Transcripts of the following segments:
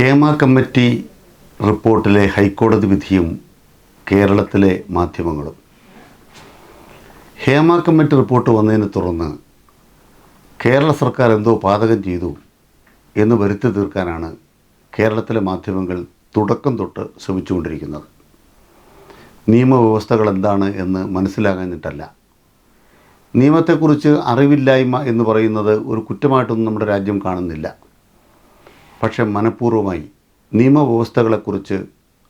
Hema committee റിപ്പോർട്ടിലെ ഹൈക്കോടതി വിധിയും കേരളത്തിലെ മാധ്യമങ്ങളും. ഹേമ കമ്മിറ്റി റിപ്പോർട്ട് വന്നതിനെ തുടർന്ന് കേരള സർക്കാർ എന്തോ പാതകം ചെയ്തു എന്ന് വരുത്തി തീർക്കാനാണ് കേരളത്തിലെ മാധ്യമങ്ങൾ തുടക്കം തൊട്ട് ശ്രമിച്ചുകൊണ്ടിരിക്കുന്നത്. നിയമവ്യവസ്ഥകൾ എന്താണ് എന്ന് മനസ്സിലാകാഞ്ഞിട്ടല്ല. നിയമത്തെക്കുറിച്ച് അറിവില്ലായ്മ എന്ന് പറയുന്നത് ഒരു കുറ്റമായിട്ടൊന്നും നമ്മുടെ രാജ്യം കാണുന്നില്ല. പക്ഷെ മനഃപൂർവമായി നിയമവ്യവസ്ഥകളെക്കുറിച്ച്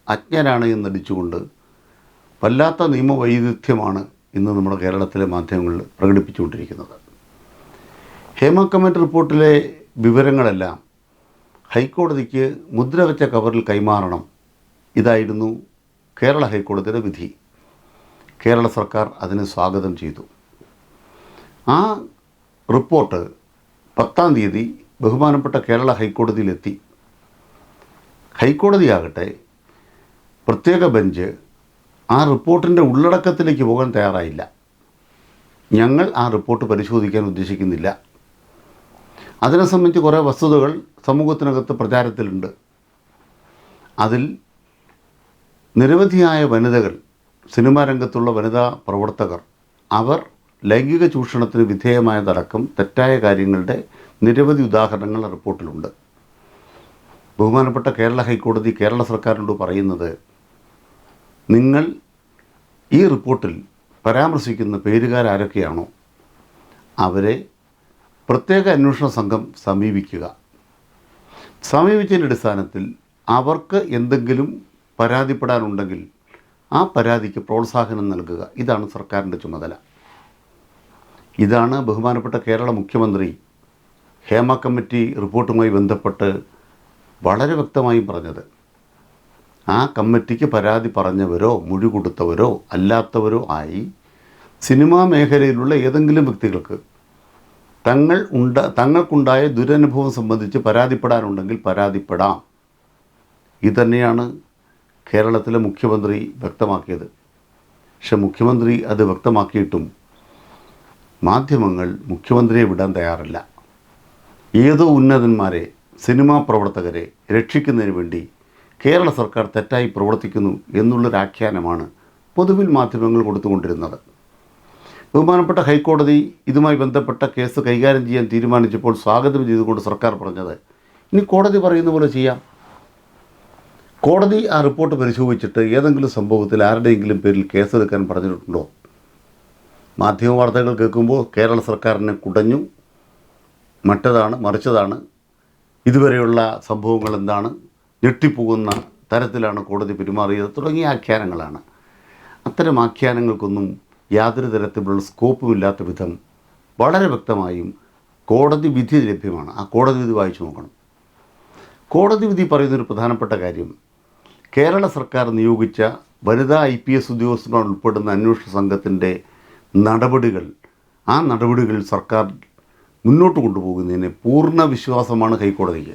അജ്ഞരാണ് എന്നടിച്ചുകൊണ്ട് വല്ലാത്ത നിയമവൈരുദ്ധ്യമാണ് ഇന്ന് നമ്മുടെ കേരളത്തിലെ മാധ്യമങ്ങളിൽ പ്രകടിപ്പിച്ചുകൊണ്ടിരിക്കുന്നത്. ഹേമ കമ്മിറ്റി റിപ്പോർട്ടിലെ വിവരങ്ങളെല്ലാം ഹൈക്കോടതിക്ക് മുദ്ര വെച്ച കവറിൽ കൈമാറണം. ഇതായിരുന്നു കേരള ഹൈക്കോടതിയുടെ വിധി. കേരള സർക്കാർ അതിന് സ്വാഗതം ചെയ്തു. ആ റിപ്പോർട്ട് പത്താം തീയതി ബഹുമാനപ്പെട്ട കേരള ഹൈക്കോടതിയിലെത്തി. ഹൈക്കോടതിയാകട്ടെ പ്രത്യേക ബെഞ്ച് ആ റിപ്പോർട്ടിന്റെ ഉള്ളടക്കത്തിലേക്ക് പോകാൻ തയ്യാറായില്ല. ഞങ്ങൾ ആ റിപ്പോർട്ട് പരിശോധിക്കാൻ ഉദ്ദേശിക്കുന്നില്ല. അതിനെ സംബന്ധിച്ച് കുറേ വസ്തുതകൾ സമൂഹത്തിനകത്ത് പ്രചാരത്തിലുണ്ട്. അതിൽ നിരവധിയായ വനിതകൾ സിനിമാ രംഗത്തുള്ള വനിതാ പ്രവർത്തകർ അവർ ലൈംഗിക ചൂഷണത്തിന് വിധേയമായതടക്കം തെറ്റായ കാര്യങ്ങളുടെ നിരവധി ഉദാഹരണങ്ങൾ റിപ്പോർട്ടിലുണ്ട്. ബഹുമാനപ്പെട്ട കേരള ഹൈക്കോടതി കേരള സർക്കാരിനോട് പറയുന്നത് നിങ്ങൾ ഈ റിപ്പോർട്ടിൽ പരാമർശിക്കുന്ന പേരുകാരാരൊക്കെയാണോ? അവരെ പ്രത്യേക അന്വേഷണ സംഘം സമീപിക്കുക. സമീപിച്ചതിന്റെ അടിസ്ഥാനത്തിൽ അവർക്ക് എന്തെങ്കിലും പരാതിപ്പെടാനുണ്ടെങ്കിൽ ആ പരാതിക്ക് പ്രോത്സാഹനം നൽകുക. ഇതാണ് സർക്കാരിന്റെ ചുമതല. ഇതാണ് ബഹുമാനപ്പെട്ട കേരള മുഖ്യമന്ത്രി ഹേമ കമ്മിറ്റി റിപ്പോർട്ടുമായി ബന്ധപ്പെട്ട് വളരെ വ്യക്തമായും പറഞ്ഞത്. ആ കമ്മിറ്റിക്ക് പരാതി പറഞ്ഞവരോ മൊഴി കൊടുത്തവരോ അല്ലാത്തവരോ ആയി സിനിമാ മേഖലയിലുള്ള ഏതെങ്കിലും വ്യക്തികൾക്ക് തങ്ങൾ ഉണ്ട തങ്ങൾക്കുണ്ടായ ദുരനുഭവം സംബന്ധിച്ച് പരാതിപ്പെടാനുണ്ടെങ്കിൽ പരാതിപ്പെടാം. ഇതന്നെയാണ് കേരളത്തിലെ മുഖ്യമന്ത്രി വ്യക്തമാക്കിയത്. പക്ഷെ മുഖ്യമന്ത്രി അത് വ്യക്തമാക്കിയിട്ടും മാധ്യമങ്ങൾ മുഖ്യമന്ത്രിയെ വിടാൻ തയ്യാറല്ല. ഏതോ ഉന്നതന്മാരെ സിനിമാ പ്രവർത്തകരെ രക്ഷിക്കുന്നതിന് വേണ്ടി കേരള സർക്കാർ തെറ്റായി പ്രവർത്തിക്കുന്നു എന്നുള്ളൊരാഖ്യാനമാണ് പൊതുവിൽ മാധ്യമങ്ങൾ കൊടുത്തുകൊണ്ടിരുന്നത്. ബഹുമാനപ്പെട്ട ഹൈക്കോടതി ഇതുമായി ബന്ധപ്പെട്ട കേസ് കൈകാര്യം ചെയ്യാൻ തീരുമാനിച്ചപ്പോൾ സ്വാഗതം ചെയ്തുകൊണ്ട് സർക്കാർ പറഞ്ഞത് ഇനി കോടതി പറയുന്ന പോലെ ചെയ്യാം. കോടതി ആ റിപ്പോർട്ട് പരിശോധിച്ചിട്ട് ഏതെങ്കിലും സംഭവത്തിൽ ആരുടെയെങ്കിലും പേരിൽ കേസെടുക്കാൻ പറഞ്ഞിട്ടുണ്ടോ? മാധ്യമ വാർത്തകൾ കേൾക്കുമ്പോൾ കേരള സർക്കാരിനെ കുടഞ്ഞു മറ്റതാണ് മറിച്ചതാണ്. ഇതുവരെയുള്ള സംഭവങ്ങൾ എന്താണ്? ഞെട്ടിപ്പോകുന്ന തരത്തിലാണ് കോടതി പെരുമാറിയത് തുടങ്ങിയ ആഖ്യാനങ്ങളാണ്. അത്തരം ആഖ്യാനങ്ങൾക്കൊന്നും യാതൊരു തരത്തിലുള്ള സ്കോപ്പുമില്ലാത്ത വിധം വളരെ വ്യക്തമായും കോടതി വിധി ലഭ്യമാണ്. ആ കോടതി വിധി വായിച്ചു നോക്കണം. കോടതി വിധി പറയുന്നൊരു പ്രധാനപ്പെട്ട കാര്യം കേരള സർക്കാർ നിയോഗിച്ച വനിതാ ഐ പി എസ് ഉദ്യോഗസ്ഥന്മാർ ഉൾപ്പെടുന്ന അന്വേഷണ സംഘത്തിന്റെ നടപടികൾ ആ നടപടികൾ സർക്കാർ മുന്നോട്ട് കൊണ്ടുപോകുന്നതിന് പൂർണ വിശ്വാസമാണ് ഹൈക്കോടതിക്ക്.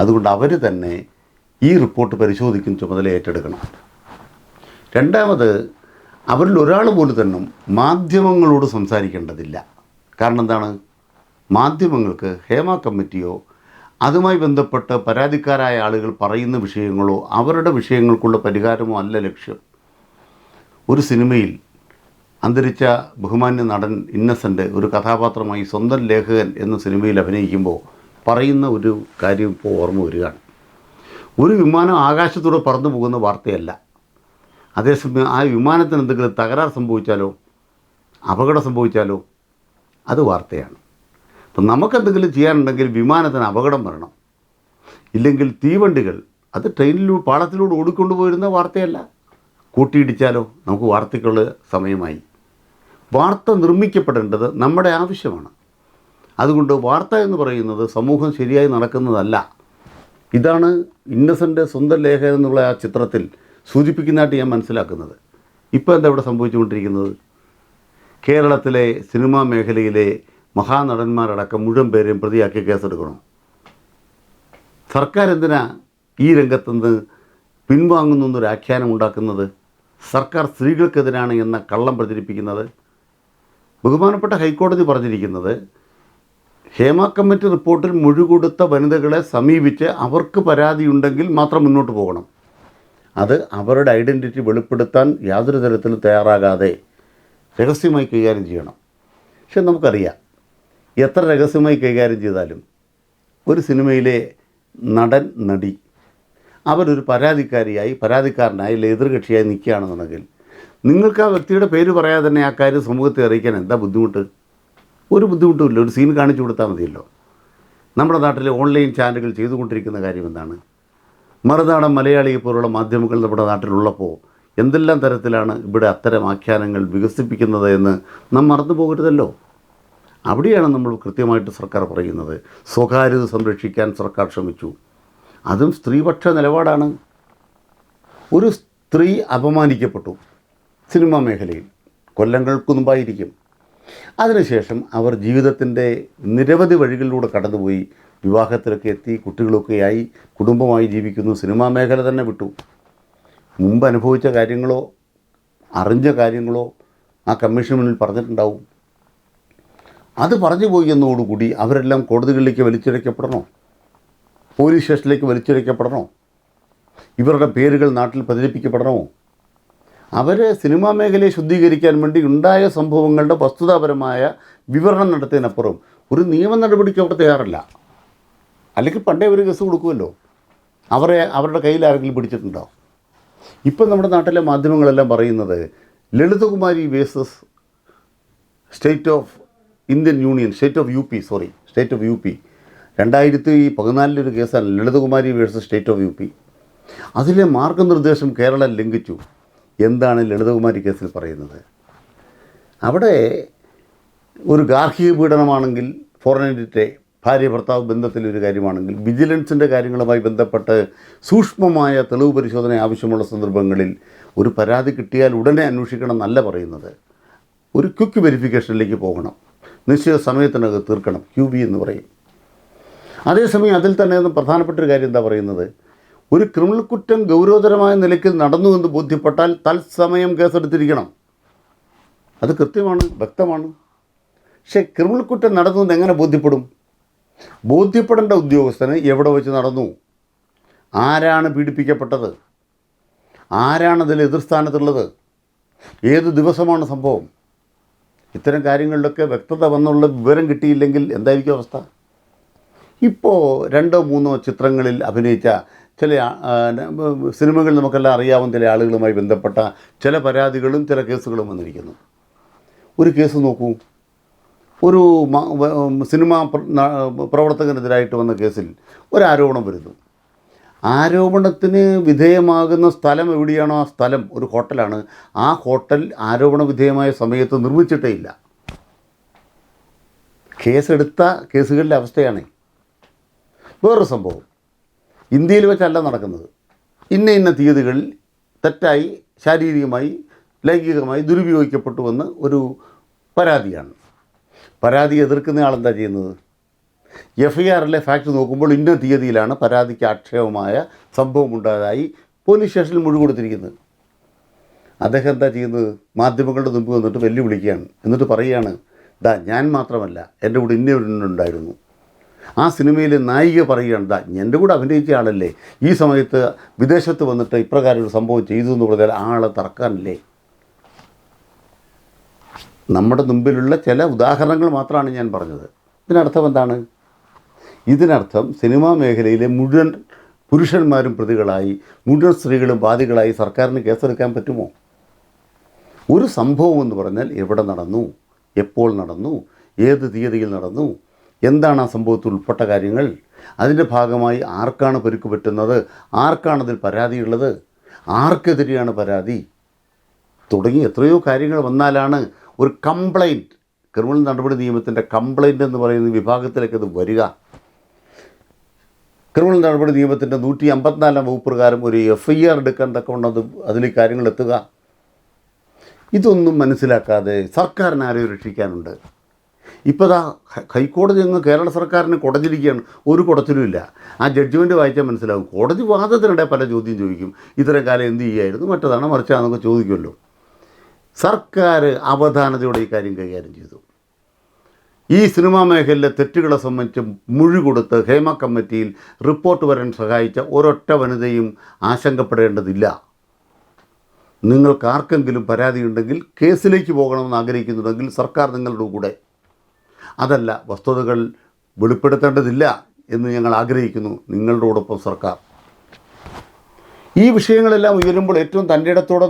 അതുകൊണ്ട് അവർ തന്നെ ഈ റിപ്പോർട്ട് പരിശോധിക്കുന്ന ചുമതല ഏറ്റെടുക്കണം. രണ്ടാമത് അവരിൽ ഒരാൾ പോലും തന്നെ മാധ്യമങ്ങളോട് സംസാരിക്കേണ്ടതില്ല. കാരണം എന്താണ്? മാധ്യമങ്ങൾക്ക് ഹേമ കമ്മിറ്റിയോ അതുമായി ബന്ധപ്പെട്ട് പരാതിക്കാരായ ആളുകൾ പറയുന്ന വിഷയങ്ങളോ അവരുടെ വിഷയങ്ങൾക്കുള്ള പരിഹാരമോ അല്ല ലക്ഷ്യം. ഒരു സിനിമയിൽ അന്തരിച്ച ബഹുമാന്യ നടൻ ഇന്നസെന്റ് ഒരു കഥാപാത്രമായി സ്വന്തം ലേഖകൻ എന്ന സിനിമയിൽ അഭിനയിക്കുമ്പോൾ പറയുന്ന ഒരു കാര്യം ഇപ്പോൾ ഓർമ്മ വരികയാണ്. ഒരു വിമാനം ആകാശത്തൂടെ പറന്നു പോകുന്ന വാർത്തയല്ല. അതേസമയം ആ വിമാനത്തിന് എന്തെങ്കിലും തകരാർ സംഭവിച്ചാലോ? അപകടം സംഭവിച്ചാലോ? അത് വാർത്തയാണ്. അപ്പം നമുക്കെന്തെങ്കിലും ചെയ്യാനുണ്ടെങ്കിൽ വിമാനത്തിന് അപകടം വരണം. ഇല്ലെങ്കിൽ തീവണ്ടികൾ അത് ട്രെയിനിലൂടെ പാളത്തിലൂടെ ഓടിക്കൊണ്ടു പോയിരുന്ന വാർത്തയല്ല. കൂട്ടിയിടിച്ചാലോ? നമുക്ക് വാർത്തയ്ക്കുള്ള സമയമായി. വാർത്ത നിർമ്മിക്കപ്പെടേണ്ടത് നമ്മുടെ ആവശ്യമാണ്. അതുകൊണ്ട് വാർത്ത എന്ന് പറയുന്നത് സമൂഹം ശരിയായി നടക്കുന്നതല്ല. ഇതാണ് ഇന്നസെന്റ് സ്വന്തം ലേഖ എന്നുള്ള ആ ചിത്രത്തിൽ സൂചിപ്പിക്കുന്നതായിട്ട് ഞാൻ മനസ്സിലാക്കുന്നത്. ഇപ്പോൾ എന്താ ഇവിടെ സംഭവിച്ചുകൊണ്ടിരിക്കുന്നത്? കേരളത്തിലെ സിനിമാ മേഖലയിലെ മഹാനടന്മാരടക്കം മുഴുവൻ പേരെയും പ്രതിയാക്കി കേസെടുക്കണം? സർക്കാർ എന്തിനാ ഈ രംഗത്തുനിന്ന് പിൻവാങ്ങുന്നു എന്നൊരു ആഖ്യാനം ഉണ്ടാക്കുന്നത് സർക്കാർ സ്ത്രീകൾക്കെതിരാണ് എന്ന കള്ളം പ്രചരിപ്പിക്കുന്നത്? ബഹുമാനപ്പെട്ട ഹൈക്കോടതി പറഞ്ഞിരിക്കുന്നത് ഹേമ കമ്മിറ്റി റിപ്പോർട്ടിൽ മുഴുകൊടുത്ത വനിതകളെ സമീപിച്ച് അവർക്ക് പരാതിയുണ്ടെങ്കിൽ മാത്രം മുന്നോട്ട് പോകണം. അത് അവരുടെ ഐഡന്റിറ്റി വെളിപ്പെടുത്താൻ യാതൊരു തരത്തിലും തയ്യാറാകാതെ രഹസ്യമായി കൈകാര്യം ചെയ്യണം. പക്ഷെ നമുക്കറിയാം എത്ര രഹസ്യമായി കൈകാര്യം ചെയ്താലും ഒരു സിനിമയിലെ നടൻ നടി അവരൊരു പരാതിക്കാരിയായി പരാതിക്കാരനായി അല്ലെങ്കിൽ എതിർകക്ഷിയായി നിൽക്കുകയാണെന്നുണ്ടെങ്കിൽ നിങ്ങൾക്ക് ആ വ്യക്തിയുടെ പേര് പറയാതെ തന്നെ ആ കാര്യം സമൂഹത്തെ അറിയിക്കാൻ എന്താ ബുദ്ധിമുട്ട്? ഒരു ബുദ്ധിമുട്ടുമില്ല ഒരു സീൻ കാണിച്ചു കൊടുത്താൽ മതിയല്ലോ. നമ്മുടെ നാട്ടിലെ ഓൺലൈൻ ചാനലുകൾ ചെയ്തുകൊണ്ടിരിക്കുന്ന കാര്യം എന്താണ്? മറുനാടൻ മലയാളിയെ പോലുള്ള മാധ്യമങ്ങൾ നമ്മുടെ നാട്ടിലുള്ളപ്പോൾ എന്തെല്ലാം തരത്തിലാണ് ഇവിടെ അത്തരം ആഖ്യാനങ്ങൾ വികസിപ്പിക്കുന്നത് എന്ന് നാം മറന്നു പോകരുതല്ലോ. അവിടെയാണ് നമ്മൾ കൃത്യമായിട്ട് സർക്കാർ പറയുന്നത്. സ്വകാര്യത സംരക്ഷിക്കാൻ സർക്കാർ ശ്രമിച്ചു. അതും സ്ത്രീപക്ഷ നിലപാടാണ്. ഒരു സ്ത്രീ അപമാനിക്കപ്പെട്ടു. സിനിമാ മേഖലയിൽ കൊല്ലങ്ങൾക്ക് മുമ്പായിരിക്കും. അതിനുശേഷം അവർ ജീവിതത്തിന്റെ നിരവധി വഴികളിലൂടെ കടന്നുപോയി. വിവാഹത്തിലൊക്കെ എത്തി കുട്ടികളൊക്കെയായി കുടുംബമായി ജീവിക്കുന്നു സിനിമാ മേഖല തന്നെ വിട്ടു. മുമ്പ് അനുഭവിച്ച കാര്യങ്ങളോ അറിഞ്ഞ കാര്യങ്ങളോ ആ കമ്മീഷൻ മുന്നിൽ പറഞ്ഞിട്ടുണ്ടാവും. അത് പറഞ്ഞു പോയി എന്നോടുകൂടി അവരെല്ലാം കോടതികളിലേക്ക് വലിച്ചിഴക്കപ്പെടണോ? പോലീസ് സ്റ്റേഷനിലേക്ക് വലിച്ചിഴക്കപ്പെടണോ? ഇവരുടെ പേരുകൾ നാട്ടിൽ പ്രചരിപ്പിക്കപ്പെടണോ അവർ സിനിമാ മേഖലയെ ശുദ്ധീകരിക്കാൻ വേണ്ടി ഉണ്ടായ സംഭവങ്ങളുടെ വസ്തുതാപരമായ വിവരണം നടത്തിയതിനപ്പുറം ഒരു നിയമ നടപടിക്ക് അവർ തയ്യാറല്ല. അല്ലെങ്കിൽ പണ്ടേ ഒരു കേസ് കൊടുക്കുമല്ലോ. അവരെ അവരുടെ കയ്യിൽ ആരെങ്കിലും പിടിച്ചിട്ടുണ്ടോ? ഇപ്പം നമ്മുടെ നാട്ടിലെ മാധ്യമങ്ങളെല്ലാം പറയുന്നത് Lalita Kumari versus state of Indian union state of U P sorry state of U P രണ്ടായിരത്തി പതിനാലിലൊരു കേസാണ് Lalita Kumari versus state of U P അതിലെ മാർഗനിർദ്ദേശം കേരളം ലംഘിച്ചു. എന്താണ് ലളിതകുമാരി കേസിൽ പറയുന്നത്? അവിടെ ഒരു ഗാർഹിക പീഡനമാണെങ്കിൽ ഫോറിനിന്റെ ഭാര്യ ഭർത്താവ് ബന്ധത്തിലൊരു കാര്യമാണെങ്കിൽ വിജിലൻസിന്റെ കാര്യങ്ങളുമായി ബന്ധപ്പെട്ട് സൂക്ഷ്മമായ തെളിവ് പരിശോധന ആവശ്യമുള്ള സന്ദർഭങ്ങളിൽ ഒരു പരാതി കിട്ടിയാൽ ഉടനെ അന്വേഷിക്കണം എന്നല്ല പറയുന്നത്. ഒരു ക്വിക്ക് വെരിഫിക്കേഷനിലേക്ക് പോകണം. നിശ്ചിത സമയത്തിനകം തീർക്കണം. ക്യു ബി എന്ന് പറയും. അതേസമയം അതിൽ തന്നെ പ്രധാനപ്പെട്ട ഒരു കാര്യം എന്താ പറയുന്നത്? ഒരു ക്രിമിനൽ കുറ്റം ഗൗരവതരമായ നിലയ്ക്ക് നടന്നു എന്ന് ബോധ്യപ്പെട്ടാൽ തത്സമയം കേസെടുത്തിരിക്കണം. അത് കൃത്യമാണ് വ്യക്തമാണ്. പക്ഷേ ക്രിമിനൽ കുറ്റം നടന്നു എന്ന് എങ്ങനെ ബോധ്യപ്പെടും? ബോധ്യപ്പെടേണ്ട ഉദ്യോഗസ്ഥന് എവിടെ വെച്ച് നടന്നു? ആരാണ് പീഡിപ്പിക്കപ്പെട്ടത്? ആരാണതിൽ എതിർസ്ഥാനത്തുള്ളത്? ഏത് ദിവസമാണ് സംഭവം? ഇത്തരം കാര്യങ്ങളിലൊക്കെ വ്യക്തത വന്നുള്ള വിവരം കിട്ടിയില്ലെങ്കിൽ എന്തായിരിക്കും അവസ്ഥ? ഇപ്പോൾ രണ്ടോ മൂന്നോ ചിത്രങ്ങളിൽ അഭിനയിച്ച ചില സിനിമകളിൽ നമുക്കെല്ലാം അറിയാവുന്ന ചില ആളുകളുമായി ബന്ധപ്പെട്ട ചില പരാതികളും ചില കേസുകളും വന്നിരിക്കുന്നു. ഒരു കേസ് നോക്കൂ. ഒരു സിനിമാ പ്രവർത്തകനെതിരായിട്ട് വന്ന കേസിൽ ഒരു ആരോപണം വരുന്നു. ആരോപണത്തിന് വിധേയമാകുന്ന സ്ഥലം എവിടെയാണോ ആ സ്ഥലം ഒരു ഹോട്ടലാണ്. ആ ഹോട്ടൽ ആരോപണ വിധേയമായ സമയത്ത് നിർമ്മിച്ചിട്ടേ ഇല്ല. കേസെടുത്ത കേസുകളിലെ അവസ്ഥയാണ്. വേറൊരു സംഭവം. ഇന്ത്യയിൽ വെച്ചല്ല നടക്കുന്നത്. ഇന്ന ഇന്ന തീയതികളിൽ തെറ്റായി ശാരീരികമായി ലൈംഗികമായി ദുരുപയോഗിക്കപ്പെട്ടുവെന്ന് ഒരു പരാതിയാണ്. പരാതി എതിർക്കുന്ന ആളെന്താ ചെയ്യുന്നത്? എഫ് ഐ ആറിലെ ഫാക്ട് നോക്കുമ്പോൾ ഇന്ന തീയതിയിലാണ് പരാതിക്ക് ആക്ഷേപമായ സംഭവം ഉണ്ടായതായി പോലീസ് സ്റ്റേഷനിൽ മൊഴി കൊടുത്തിരിക്കുന്നത്. അദ്ദേഹം എന്താ ചെയ്യുന്നത്? മാധ്യമങ്ങളുടെ മുമ്പ് വന്നിട്ട് വെല്ലുവിളിക്കുകയാണ്. എന്നിട്ട് പറയുകയാണ് ദാ ഞാൻ മാത്രമല്ല എന്റെ കൂടെ ഇന്നവരുണ്ടായിരുന്നു ആ സിനിമയിലെ നായിക പറയുകയാണ് ദാ എന്റെ കൂടെ അഭിനയിച്ച ആളല്ലേ. ഈ സമയത്ത് വിദേശത്ത് വന്നിട്ട് ഇപ്രകാരം ഒരു സംഭവം ചെയ്തു എന്ന് പറഞ്ഞാൽ ആളെ തറക്കാനല്ലേ? നമ്മുടെ മുമ്പിലുള്ള ചില ഉദാഹരണങ്ങൾ മാത്രമാണ് ഞാൻ പറഞ്ഞത്. ഇതിനർത്ഥം എന്താണ്? ഇതിനർത്ഥം സിനിമാ മേഖലയിലെ മുഴുവൻ പുരുഷന്മാരും പ്രതികളായി മുഴുവൻ സ്ത്രീകളും ബാധികളായി സർക്കാരിന് കേസെടുക്കാൻ പറ്റുമോ? ഒരു സംഭവം എന്ന് പറഞ്ഞാൽ എവിടെ നടന്നു? എപ്പോൾ നടന്നു? ഏത് തീയതിയിൽ നടന്നു? എന്താണ് ആ സംഭവത്തിൽ ഉൾപ്പെട്ട കാര്യങ്ങൾ? അതിന്റെ ഭാഗമായി ആർക്കാണ് പെരുക്ക് പറ്റുന്നത്? ആർക്കാണതിൽ പരാതിയുള്ളത്? ആർക്കെതിരെയാണ് പരാതി? തുടങ്ങി എത്രയോ കാര്യങ്ങൾ വന്നാലാണ് ഒരു കംപ്ലൈന്റ് ക്രിമിനൽ നടപടി നിയമത്തിന്റെ കംപ്ലൈന്റ് എന്ന് പറയുന്ന വിഭാഗത്തിലേക്ക് അത് വരിക. ക്രിമിനൽ നടപടി നിയമത്തിന്റെ നൂറ്റി അമ്പത്തിനാലാം വകുപ്പ് പ്രകാരം ഒരു എഫ് ഐ ആർ എടുക്കാൻ തക്കവണ്ണം അതിൽ കാര്യങ്ങൾ എത്തുക. ഇതൊന്നും മനസ്സിലാക്കാതെ സർക്കാരിനാരെയും രക്ഷിക്കാനുണ്ട്. ഇപ്പോൾ ഹ- ഹൈക്കോടതി അങ്ങ് കേരള സർക്കാരിന് കുടഞ്ഞിരിക്കുകയാണ്. ഒരു കുടച്ചിലുമില്ല. ആ ജഡ്ജ്മെന്റ് വായിച്ചാൽ മനസ്സിലാവും. കോടതി വാദത്തിനിടെ പല ചോദ്യം ചോദിക്കും. ഇത്രയും കാലം എന്ത് ചെയ്യായിരുന്നു? മറ്റതാണ് മറിച്ചാണെന്നൊക്കെ ചോദിക്കുമല്ലോ. സർക്കാർ അവധാനതയോടെ ഈ കാര്യം കൈകാര്യം ചെയ്തു. ഈ സിനിമാ മേഖലയിലെ തെറ്റുകളെ സംബന്ധിച്ച് മുഴി കൊടുത്ത് ഹേമ കമ്മിറ്റിയിൽ റിപ്പോർട്ട് വരാൻ സഹായിച്ച ഒരൊറ്റ വനിതയും ആശങ്കപ്പെടേണ്ടതില്ല. നിങ്ങൾക്ക് ആർക്കെങ്കിലും പരാതിയുണ്ടെങ്കിൽ കേസിലേക്ക് പോകണമെന്ന് ആഗ്രഹിക്കുന്നുണ്ടെങ്കിൽ സർക്കാർ നിങ്ങളുടെ കൂടെ അതല്ല വസ്തുതകൾ വെളിപ്പെടുത്തേണ്ടതില്ല എന്ന് ഞങ്ങൾ ആഗ്രഹിക്കുന്നു നിങ്ങളോടൊപ്പം സർക്കാർ. ഈ വിഷയങ്ങളെല്ലാം ഉയരുമ്പോൾ ഏറ്റവും തന്റെ ഇടത്തോടെ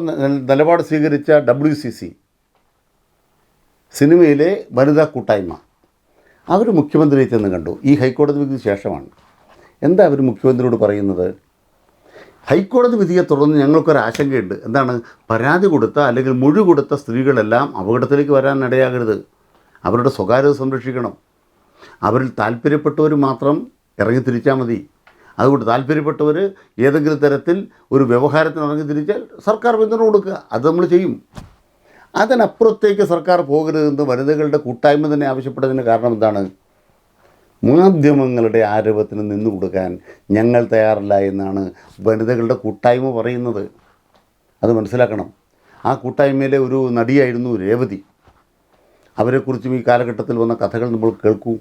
നിലപാട് സ്വീകരിച്ച ഡബ്ല്യു സി സി സിനിമയിലെ വനിതാ കൂട്ടായ്മ. അവർ മുഖ്യമന്ത്രിയെ ചെന്ന് കണ്ടു. ഈ ഹൈക്കോടതി വിധിക്ക് ശേഷമാണ്. എന്താ അവർ മുഖ്യമന്ത്രിയോട് പറയുന്നത്? ഹൈക്കോടതി വിധിയെ തുടർന്ന് ഞങ്ങൾക്കൊരു ആശങ്കയുണ്ട്. എന്താണ്? പരാതി കൊടുത്ത അല്ലെങ്കിൽ മൊഴി കൊടുത്ത സ്ത്രീകളെല്ലാം അപകടത്തിലേക്ക് വരാൻ ഇടയാകരുത്. അവരുടെ സ്വകാര്യത സംരക്ഷിക്കണം. അവരിൽ താല്പര്യപ്പെട്ടവർ മാത്രം ഇറങ്ങി തിരിച്ചാൽ മതി. അതുകൊണ്ട് താല്പര്യപ്പെട്ടവർ ഏതെങ്കിലും തരത്തിൽ ഒരു വ്യവഹാരത്തിന് ഇറങ്ങി തിരിച്ചാൽ സർക്കാർ പിന്തുണ കൊടുക്കുക. അത് നമ്മൾ ചെയ്യും. അതിനപ്പുറത്തേക്ക് സർക്കാർ പോകരുതെന്ന് വനിതകളുടെ കൂട്ടായ്മ തന്നെ ആവശ്യപ്പെട്ടതിന് കാരണം എന്താണ്? മാധ്യമങ്ങളുടെ ആരോപത്തിന് നിന്നു കൊടുക്കാൻ ഞങ്ങൾ തയ്യാറല്ല എന്നാണ് വനിതകളുടെ കൂട്ടായ്മ പറയുന്നത്. അത് മനസ്സിലാക്കണം. ആ കൂട്ടായ്മയിലെ ഒരു നടിയായിരുന്നു രേവതി. അവരെക്കുറിച്ചും ഈ കാലഘട്ടത്തിൽ വന്ന കഥകൾ നമ്മൾ കേൾക്കൂ.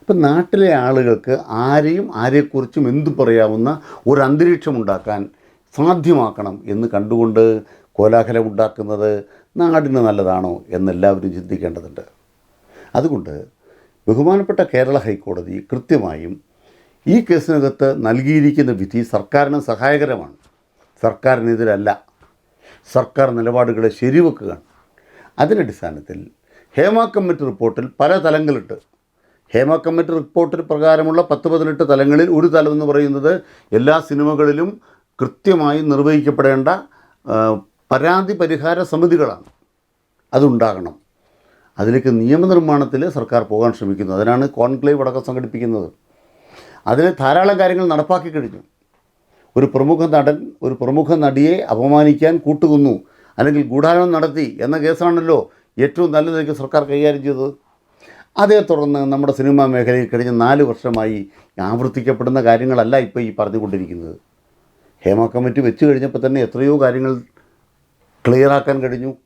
അപ്പം നാട്ടിലെ ആളുകൾക്ക് ആരെയും ആരെക്കുറിച്ചും എന്തു പറയാവുന്ന ഒരു അന്തരീക്ഷം ഉണ്ടാക്കാൻ സാധ്യമാക്കണം എന്ന് കണ്ടുകൊണ്ട് കോലാഹലം ഉണ്ടാക്കുന്നത് നാടിന് നല്ലതാണോ എന്നെല്ലാവരും ചിന്തിക്കേണ്ടതുണ്ട്. അതുകൊണ്ട് ബഹുമാനപ്പെട്ട കേരള ഹൈക്കോടതി കൃത്യമായും ഈ കേസിനകത്ത് നൽകിയിരിക്കുന്ന വിധി സർക്കാരിന് സഹായകരമാണ്. സർക്കാരിനെതിരല്ല. സർക്കാർ നിലപാടുകളെ ശരിവെക്കുകയാണ്. അതിനടിസ്ഥാനത്തിൽ ഹേമ കമ്മിറ്റി റിപ്പോർട്ടിൽ പല തലങ്ങളിട്ട്. ഹേമ കമ്മിറ്റി റിപ്പോർട്ടിൽ പ്രകാരമുള്ള പത്ത് പതിനെട്ട് തലങ്ങളിൽ ഒരു തലം എന്ന് പറയുന്നത് എല്ലാ സിനിമകളിലും കൃത്യമായി നിർവഹിക്കപ്പെടേണ്ട പരാതി പരിഹാര സമിതികളാണ്. അതുണ്ടാകണം. അതിലേക്ക് നിയമനിർമ്മാണത്തിൽ സർക്കാർ പോകാൻ ശ്രമിക്കുന്നു. അതിനാണ് കോൺക്ലേവ് അടക്കം സംഘടിപ്പിക്കുന്നത്. അതിൽ ധാരാളം കാര്യങ്ങൾ നടപ്പാക്കി കഴിഞ്ഞു. ഒരു പ്രമുഖ നടൻ ഒരു പ്രമുഖ നടിയെ അപമാനിക്കാൻ കൂട്ടുകുന്നു അല്ലെങ്കിൽ ഗൂഢാലോചന നടത്തി എന്ന കേസാണല്ലോ ഏറ്റവും നല്ല നിലയ്ക്ക് സർക്കാർ കൈകാര്യം ചെയ്തത്? അതേ തുടർന്ന് നമ്മുടെ സിനിമാ മേഖലയിൽ കഴിഞ്ഞ നാല് വർഷമായി ആവർത്തിക്കപ്പെടുന്ന കാര്യങ്ങളല്ല ഇപ്പോൾ ഈ പറഞ്ഞുകൊണ്ടിരിക്കുന്നത്. ഹേമ കമ്മിറ്റി വെച്ച് കഴിഞ്ഞപ്പോൾ തന്നെ എത്രയോ കാര്യങ്ങൾ ക്ലിയറാക്കാൻ കഴിഞ്ഞു.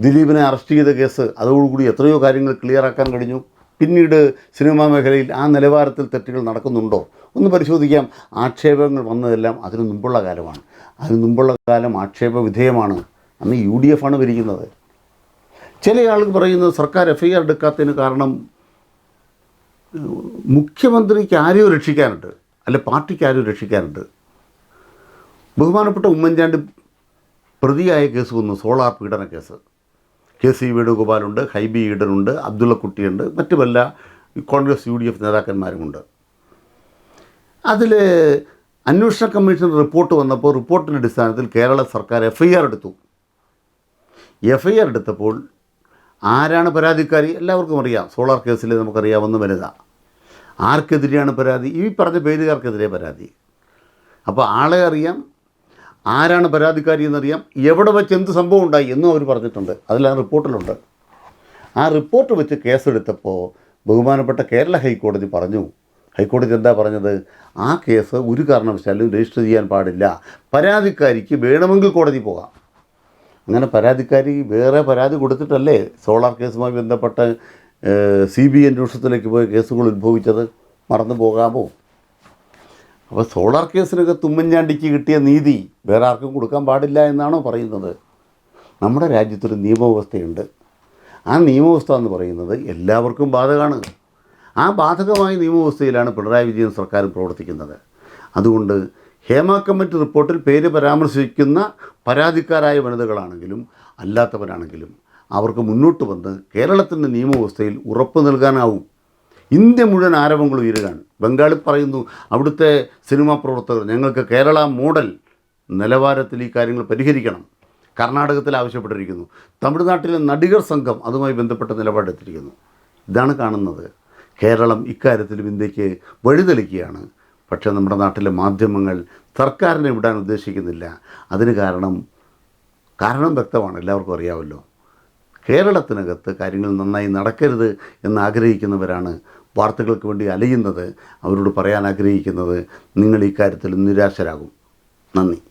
ദിലീപിനെ അറസ്റ്റ് ചെയ്ത കേസ് അതോടുകൂടി എത്രയോ കാര്യങ്ങൾ ക്ലിയറാക്കാൻ കഴിഞ്ഞു. പിന്നീട് സിനിമാ മേഖലയിൽ ആ നിലവാരത്തിൽ തെറ്റുകൾ നടക്കുന്നുണ്ടോ? ഒന്ന് പരിശോധിക്കാം. ആക്ഷേപങ്ങൾ വന്നതെല്ലാം അതിനു മുമ്പുള്ള കാലമാണ്. അതിനു മുമ്പുള്ള കാലം ആക്ഷേപ വിധേയമാണ്. അന്ന് യു ഡി എഫ് ആണ് ഭരിക്കുന്നത്. ചില ആളുകൾ പറയുന്നത് സർക്കാർ എഫ് ഐ ആർ എടുക്കാത്തതിന് കാരണം മുഖ്യമന്ത്രിക്ക് ആരെയോ രക്ഷിക്കാനുണ്ട് അല്ലെ പാർട്ടിക്ക് ആരെയോ രക്ഷിക്കാനുണ്ട്. ബഹുമാനപ്പെട്ട ഉമ്മൻചാണ്ടി പ്രതിയായ കേസ് വന്നു സോളാർ പീഡന കേസ്. കെ സി വേണുഗോപാലുണ്ട് ഹൈബി ഈഡനുണ്ട് അബ്ദുള്ളക്കുട്ടിയുണ്ട് മറ്റു പല കോൺഗ്രസ് യു ഡി എഫ് നേതാക്കന്മാരുമുണ്ട്. അതിൽ അന്വേഷണ കമ്മീഷൻ റിപ്പോർട്ട് വന്നപ്പോൾ റിപ്പോർട്ടിന്റെ അടിസ്ഥാനത്തിൽ കേരള സർക്കാർ എഫ് ഐ ആർ എടുത്തു. എഫ് ഐ ആർ എടുത്തപ്പോൾ ആരാണ് പരാതിക്കാരി? എല്ലാവർക്കും അറിയാം. സോളാർ കേസിൽ നമുക്കറിയാവുന്ന വനിത. ആർക്കെതിരെയാണ് പരാതി? ഈ പറഞ്ഞ പേരുകാർക്കെതിരെ പരാതി. അപ്പോൾ ആളെ അറിയാം. ആരാണ് പരാതിക്കാരി എന്നറിയാം. എവിടെ വെച്ച് എന്ത് സംഭവം ഉണ്ടായി എന്നും അവർ പറഞ്ഞിട്ടുണ്ട്. അതിൽ റിപ്പോർട്ടിലുണ്ട്. ആ റിപ്പോർട്ട് വെച്ച് കേസെടുത്തപ്പോൾ ബഹുമാനപ്പെട്ട കേരള ഹൈക്കോടതി പറഞ്ഞു ഹൈക്കോടതി എന്താ പറഞ്ഞത്? ആ കേസ് ഒരു കാരണവശാലും രജിസ്റ്റർ ചെയ്യാൻ പാടില്ല. പരാതിക്കാരിക്ക് വേണമെങ്കിൽ കോടതി പോകാം. അങ്ങനെ പരാതിക്കാരി വേറെ പരാതി കൊടുത്തിട്ടല്ലേ സോളാർ കേസുമായി ബന്ധപ്പെട്ട് സി ബി അന്വേഷണത്തിലേക്ക് പോയ കേസുകൾ ഉത്ഭവിച്ചത്? മറന്നു പോകാമോ? അപ്പോൾ സോളാർ കേസിനൊക്കെ തുമ്മഞ്ഞാണ്ടിക്ക് കിട്ടിയ നീതി വേറെ ആർക്കും കൊടുക്കാൻ പാടില്ല എന്നാണോ പറയുന്നത്? നമ്മുടെ രാജ്യത്തൊരു നിയമവ്യവസ്ഥയുണ്ട്. ആ നിയമവ്യവസ്ഥ എന്ന് പറയുന്നത് എല്ലാവർക്കും ബാധകമാണ് ആ ബാധകമായ നിയമവ്യവസ്ഥയിലാണ് പിണറായി വിജയൻ സർക്കാരും പ്രവർത്തിക്കുന്നത്. അതുകൊണ്ട് ഹേമ കമ്മിറ്റി റിപ്പോർട്ടിൽ പേര് പരാമർശിക്കുന്ന പരാതിക്കാരായ വനിതകളാണെങ്കിലും അല്ലാത്തവരാണെങ്കിലും അവർക്ക് മുന്നോട്ട് വന്ന് കേരളത്തിന്റെ നിയമവ്യവസ്ഥയിൽ ഉറപ്പ് നൽകാനാവും. ഇന്ത്യ മുഴുവൻ ആരവങ്ങൾ ഉയരുകയാണ്. ബംഗാളിൽ പറയുന്നു അവിടുത്തെ സിനിമാ പ്രവർത്തകർ ഞങ്ങൾക്ക് കേരള മോഡൽ നിലവാരത്തിൽ ഈ കാര്യങ്ങൾ പരിഹരിക്കണം. കർണാടകത്തിൽ ആവശ്യപ്പെട്ടിരിക്കുന്നു. തമിഴ്നാട്ടിലെ നടികർ സംഘം അതുമായി ബന്ധപ്പെട്ട നിലപാടെത്തിയിരിക്കുന്നു ഇതാണ് കാണുന്നത്. കേരളം ഇക്കാര്യത്തിലും ഇന്ത്യയ്ക്ക് വഴിതെളിക്കുകയാണ്. പക്ഷേ നമ്മുടെ നാട്ടിലെ മാധ്യമങ്ങൾ സർക്കാരിനെ വിടാൻ ഉദ്ദേശിക്കുന്നില്ല. അതിന് കാരണം കാരണം വ്യക്തമാണ് എല്ലാവർക്കും അറിയാമല്ലോ. കേരളത്തിനകത്ത് കാര്യങ്ങൾ നന്നായി നടക്കരുത് എന്ന് ആഗ്രഹിക്കുന്നവരാണ് വാർത്തകൾക്ക് വേണ്ടി അലയുന്നത് അവരോട് പറയാൻ ആഗ്രഹിക്കുന്നത് നിങ്ങൾ ഈ കാര്യത്തിൽ നിരാശരാകും. നന്ദി.